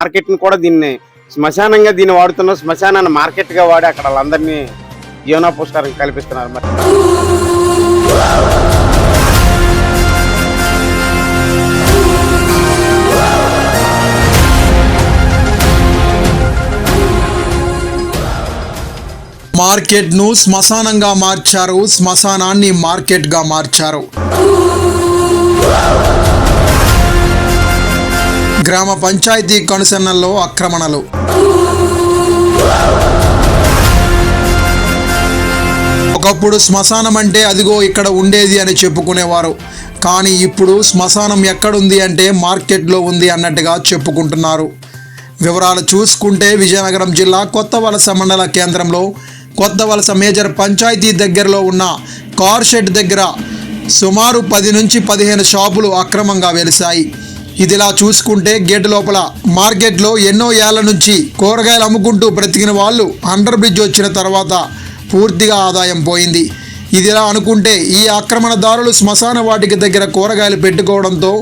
మార్కెట్ని కూడా దీన్ని శ్మశానంగా దీన్ని వాడుతున్న శ్మశానాన్ని మార్కెట్గా వాడి అక్కడ వాళ్ళందరినీ జీవనోపస్కారం కల్పిస్తున్నారు మరి. మార్కెట్ను శ్మశానంగా మార్చారు శ్మశానాన్ని మార్కెట్గా మార్చారు. గ్రామ పంచాయతీ కనుసన్నల్లో ఆక్రమణలు. ఒకప్పుడు శ్మశానం అంటే అదిగో ఇక్కడ ఉండేది అని చెప్పుకునేవారు. కానీ ఇప్పుడు శ్మశానం ఎక్కడుంది అంటే మార్కెట్లో ఉంది అన్నట్టుగా చెప్పుకుంటున్నారు. వివరాలు చూసుకుంటే విజయనగరం జిల్లా కొత్త వలస మండల కేంద్రంలో కొత్త వలస మేజర్ పంచాయతీ దగ్గరలో ఉన్న కార్ షెడ్ దగ్గర సుమారు పది నుంచి పదిహేను షాపులు అక్రమంగా వెలిశాయి. ఇదిలా చూసుకుంటే గేట్ లోపల మార్కెట్లో ఎన్నో ఏళ్ళ నుంచి కూరగాయలు అమ్ముకుంటూ బ్రతికిన వాళ్ళు అండర్ బ్రిడ్జ్ వచ్చిన తర్వాత పూర్తిగా ఆదాయం పోయింది. ఇదిలా అనుకుంటే ఈ ఆక్రమణదారులు శ్మశాన వాటిక దగ్గర కూరగాయలు పెట్టుకోవడంతో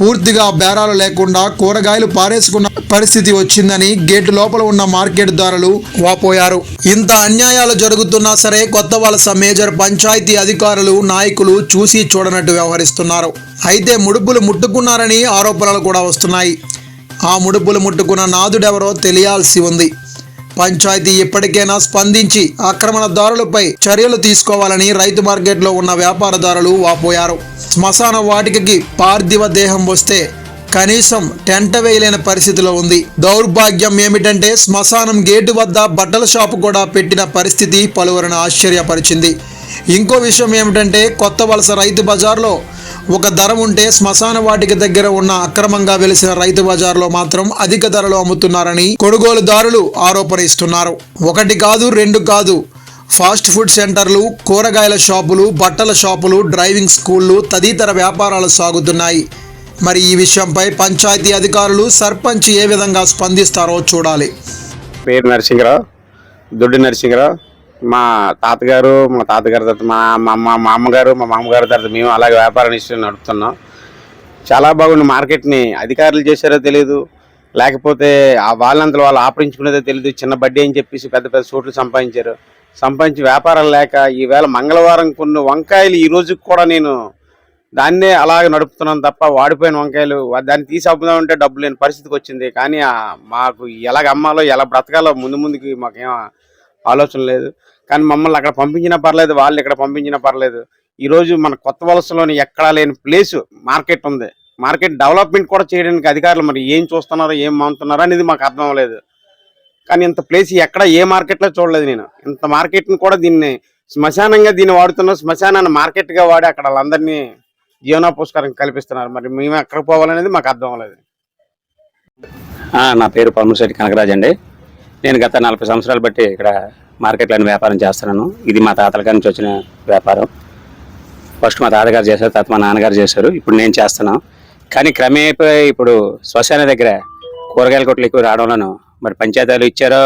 పూర్తిగా బేరాలు లేకుండా కూరగాయలు పారేసుకున్న పరిస్థితి వచ్చిందని గేటు లోపల ఉన్న మార్కెట్ దారులు వాపోయారు. ఇంత అన్యాయాలు జరుగుతున్నా సరే కొత్త వలస మేజర్ పంచాయతీ అధికారులు నాయకులు చూసి చూడనట్టు వ్యవహరిస్తున్నారు. అయితే ముడుపులు ముట్టుకున్నారని ఆరోపణలు కూడా వస్తున్నాయి. ఆ ముడుపులు ముట్టుకున్న నాదుడెవరో తెలియాల్సి ఉంది. పంచాయతీ ఇప్పటికైనా స్పందించి ఆక్రమణదారులపై చర్యలు తీసుకోవాలని రైతు మార్కెట్లో ఉన్న వ్యాపారదారులు వాపోయారు. శ్మశాన వాటికకి పార్థివ దేహం వస్తే కనీసం టెంట వేయలేని పరిస్థితిలో ఉంది. దౌర్భాగ్యం ఏమిటంటే శ్మశానం గేటు వద్ద బట్టల షాపు కూడా పెట్టిన పరిస్థితి పలువురిని ఆశ్చర్యపరిచింది. ఇంకో విషయం ఏమిటంటే కొత్త వలస రైతు బజార్లో ఒక ధర ఉంటే శ్మశాన వాటిక దగ్గర ఉన్న అక్రమంగా వెలిసిన రైతు బజార్లో మాత్రం అధిక ధరలు అమ్ముతున్నారని కొనుగోలుదారులు ఆరోపణ ఇస్తున్నారు ఒకటి కాదు రెండు కాదు. ఫాస్ట్ ఫుడ్ సెంటర్లు కూరగాయల షాపులు బట్టల షాపులు డ్రైవింగ్ స్కూళ్ళు తదితర వ్యాపారాలు సాగుతున్నాయి. మరి ఈ విషయంపై పంచాయతీ అధికారులు సర్పంచ్ ఏ విధంగా స్పందిస్తారో చూడాలి. పేరు నరసింహరావు దొడ్డి నరసింహరావు మా తాతగారు మా తాతగారి తర్వాత మా మా అమ్మ మా అమ్మగారు మా మామగారు తర్వాత మేము అలాగే వ్యాపారం ఇష్టం నడుపుతున్నాం. చాలా బాగుంది మార్కెట్ని. అధికారులు చేశారో తెలియదు లేకపోతే ఆ వాళ్ళంతలో వాళ్ళు ఆపరించుకునేదో తెలియదు చిన్న బడ్డీ అని చెప్పేసి పెద్ద పెద్ద సూట్లు సంపాదించారు. సంపాదించి వ్యాపారం లేక ఈవేళ మంగళవారం కొన్ని వంకాయలు ఈ రోజుకి కూడా నేను దాన్నే అలాగ నడుపుతున్నాను తప్ప వాడిపోయిన వంకాయలు దాన్ని తీసి అమ్ముదామంటే డబ్బు లేని పరిస్థితికి వచ్చింది. కానీ మాకు ఎలాగ అమ్మాలో ఎలా బ్రతకాలో ముందు ముందుకి మాకేం ఆలోచన లేదు. కానీ మమ్మల్ని అక్కడ పంపించినా పర్లేదు వాళ్ళు ఇక్కడ పంపించినా పర్లేదు. ఈరోజు మన కొత్త వలసలోని ఎక్కడా లేని ప్లేస్ మార్కెట్ ఉంది. మార్కెట్ డెవలప్మెంట్ కూడా చేయడానికి అధికారులు మరి ఏం చూస్తున్నారో ఏం మానుతున్నారో అనేది మాకు అర్థం అవ్వలేదు. కానీ ఇంత ప్లేస్ ఎక్కడ ఏ మార్కెట్లో చూడలేదు నేను. ఇంత మార్కెట్ని కూడా దీన్ని శ్మశానంగా దీన్ని వాడుతున్న శ్మశానాన్ని మార్కెట్గా వాడి అక్కడ వాళ్ళందరినీ జీవనోపస్కారం కల్పిస్తున్నారు. మరి మేము ఎక్కడికి పోవాలనేది మాకు అర్థం అవ్వలేదు. నా పేరు పరమశెట్టి కనకరాజ్ అండి. నేను గత నలభై సంవత్సరాలు బట్టి ఇక్కడ మార్కెట్లోని వ్యాపారం చేస్తున్నాను. ఇది మా తాతల గారి నుంచి వచ్చిన వ్యాపారం. ఫస్ట్ మా తాతగారు చేశారు తర్వాత మా నాన్నగారు చేశారు. ఇప్పుడు నేను చేస్తున్నాను. కానీ క్రమేపీ ఇప్పుడు శ్మశాన దగ్గర కూరగాయల కొట్లు ఎక్కువ రావడంలోను మరి పంచాయతీలు ఇచ్చారో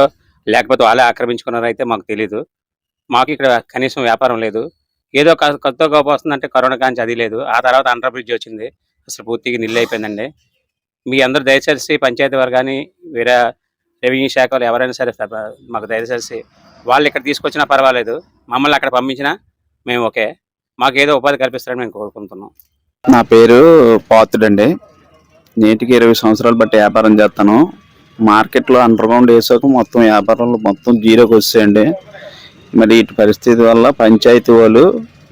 లేకపోతే వాళ్ళే ఆక్రమించుకున్నారో అయితే మాకు తెలియదు మాకు ఇక్కడ కనీసం వ్యాపారం లేదు. ఏదో కొత్త గొప్ప వస్తుందంటే కరోనా కాంచి అది లేదు. ఆ తర్వాత అండర్ బ్రిడ్జ్ వచ్చింది. అసలు పూర్తిగా నిల్లు అయిపోయిందండి. మీ అందరూ దయచేసి పంచాయతీ వారు కానీ వేరే రెవెన్యూ శాఖలు ఎవరైనా సరే మాకు దయచేసి వాళ్ళు ఇక్కడ తీసుకొచ్చినా పర్వాలేదు. మమ్మల్ని అక్కడ పంపించినా మేము ఓకే. మాకు ఏదో ఉపాధి కల్పిస్తారని మేము కోరుకుంటున్నాం. నా పేరు పాతుడండి నేటికి ఇరవై సంవత్సరాలు బట్టి వ్యాపారం చేస్తాను. మార్కెట్లో అండర్ గ్రౌండ్ వేసాక మొత్తం వ్యాపారంలో మొత్తం జీరోకి వచ్చేయండి. మరి ఇటు పరిస్థితి వల్ల పంచాయతీ వాళ్ళు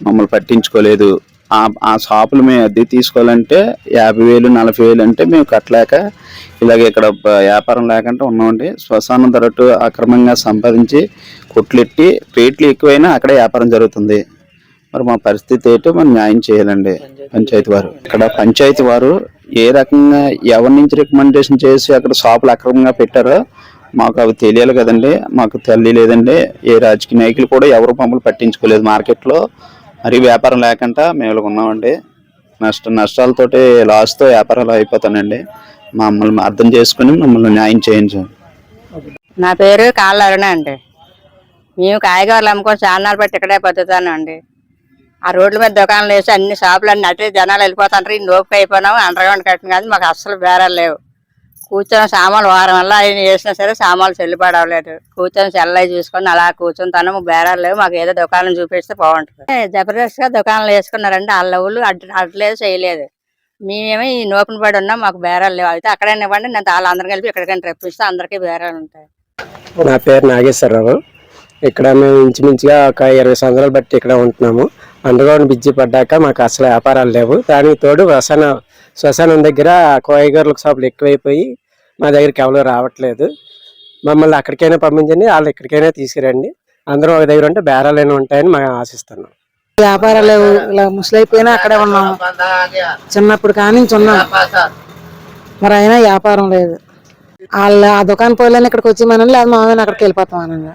మమ్మల్ని పట్టించుకోలేదు. ఆ ఆ షాపులు మేము అద్దె తీసుకోవాలంటే యాభై వేలు నలభై వేలు అంటే మేము కట్టలేక ఇలాగ ఇక్కడ వ్యాపారం లేకుండా ఉన్నామండి. శ్మశానం ధరటు అక్రమంగా సంపాదించి కొట్లెట్టి రేట్లు ఎక్కువైనా అక్కడే వ్యాపారం జరుగుతుంది. మరి మా పరిస్థితి ఏంటో మనం న్యాయం చేయాలండి పంచాయతీ వారు. ఇక్కడ పంచాయతీ వారు ఏ రకంగా ఎవరి నుంచి రికమెండేషన్ చేసి అక్కడ షాపులు అక్రమంగా పెట్టారో మాకు అవి తెలియాలి కదండి. మాకు తెలియలేదండి ఏ రాజకీయ నాయకులు కూడా ఎవరు మమ్మల్ని పట్టించుకోలేదు మార్కెట్లో. మరి వ్యాపారం లేకుండా మేము ఇలా ఉన్నామండి. నష్ట నష్టాలతోటి లాస్తో వ్యాపారాలు అయిపోతానండి. మమ్మల్ని అర్థం చేసుకుని మమ్మల్ని న్యాయం చేయించండి నా పేరు కాళ్ళ అరుణ అండి. మేము కాయగూరలు అమ్ముకొని చాన్నాలు బట్టి ఇక్కడే బతుకుతాను ఆ రోడ్ల మీద దుకాణాలు వేసి అన్ని షాపులు అన్ని అట్టే జనాలు వెళ్ళిపోతుంటారు ఈ నోపుకి అయిపోయినాము అండర్గ్రౌండ్ కట్టిన కానీ మాకు అస్సలు బేరాలు లేవు. కూర్చొని సామాన్లు వారం వల్ల ఆయన చేసినా సరే సామాన్లు చెల్లిపడవలేదు అవ్వలేదు కూర్చొని సెల్లై చూసుకొని అలా కూర్చొని తను బేరాలు లేవు మాకు ఏదో దుకాణం చూపిస్తే బాగుంటుంది. జబర్దస్త్గా దుకాణాలు వేసుకున్నారంటే వాళ్ళ ఊళ్ళు అట్లేదు చేయలేదు. మేమేమో ఈ నోపిన పడి ఉన్నాం మాకు బేరాలు లేవు. అయితే అక్కడైనా ఇవ్వండి నేను వాళ్ళందరం కలిపి ఎక్కడికైనా రప్పిస్తే అందరికీ బేరాలు ఉంటాయి. నా పేరు నాగేశ్వరరావు ఇక్కడ మేము ఇంచుమించుగా ఒక ఇరవై సంవత్సరాలు బట్టి ఇక్కడ ఉంటున్నాము. అండర్గ్రౌండ్ బిజ్జి పడ్డాక మాకు అసలు వ్యాపారాలు లేవు. దానికి తోడు శ్మశాన శ్మశానం దగ్గర కోయగూరల షాపులు ఎక్కువైపోయి మా దగ్గరికి ఎవరు రావట్లేదు. మమ్మల్ని అక్కడికైనా పంపించండి వాళ్ళు ఇక్కడికైనా తీసుకురండి. అందరూ ఒక దగ్గర ఉంటే బేరాలైనా ఉంటాయని మేము ఆశిస్తున్నాం. వ్యాపారాలు ఇలా ముసలైపోయినా అక్కడే ఉన్నాము చిన్నప్పుడు కానీ ఉన్నాం. మరి అయినా వ్యాపారం లేదు. వాళ్ళ ఆ దుకాణం పోలేని ఇక్కడికి వచ్చి మనం లేదు మామూలు అక్కడికి వెళ్ళిపోతాం అనంగా.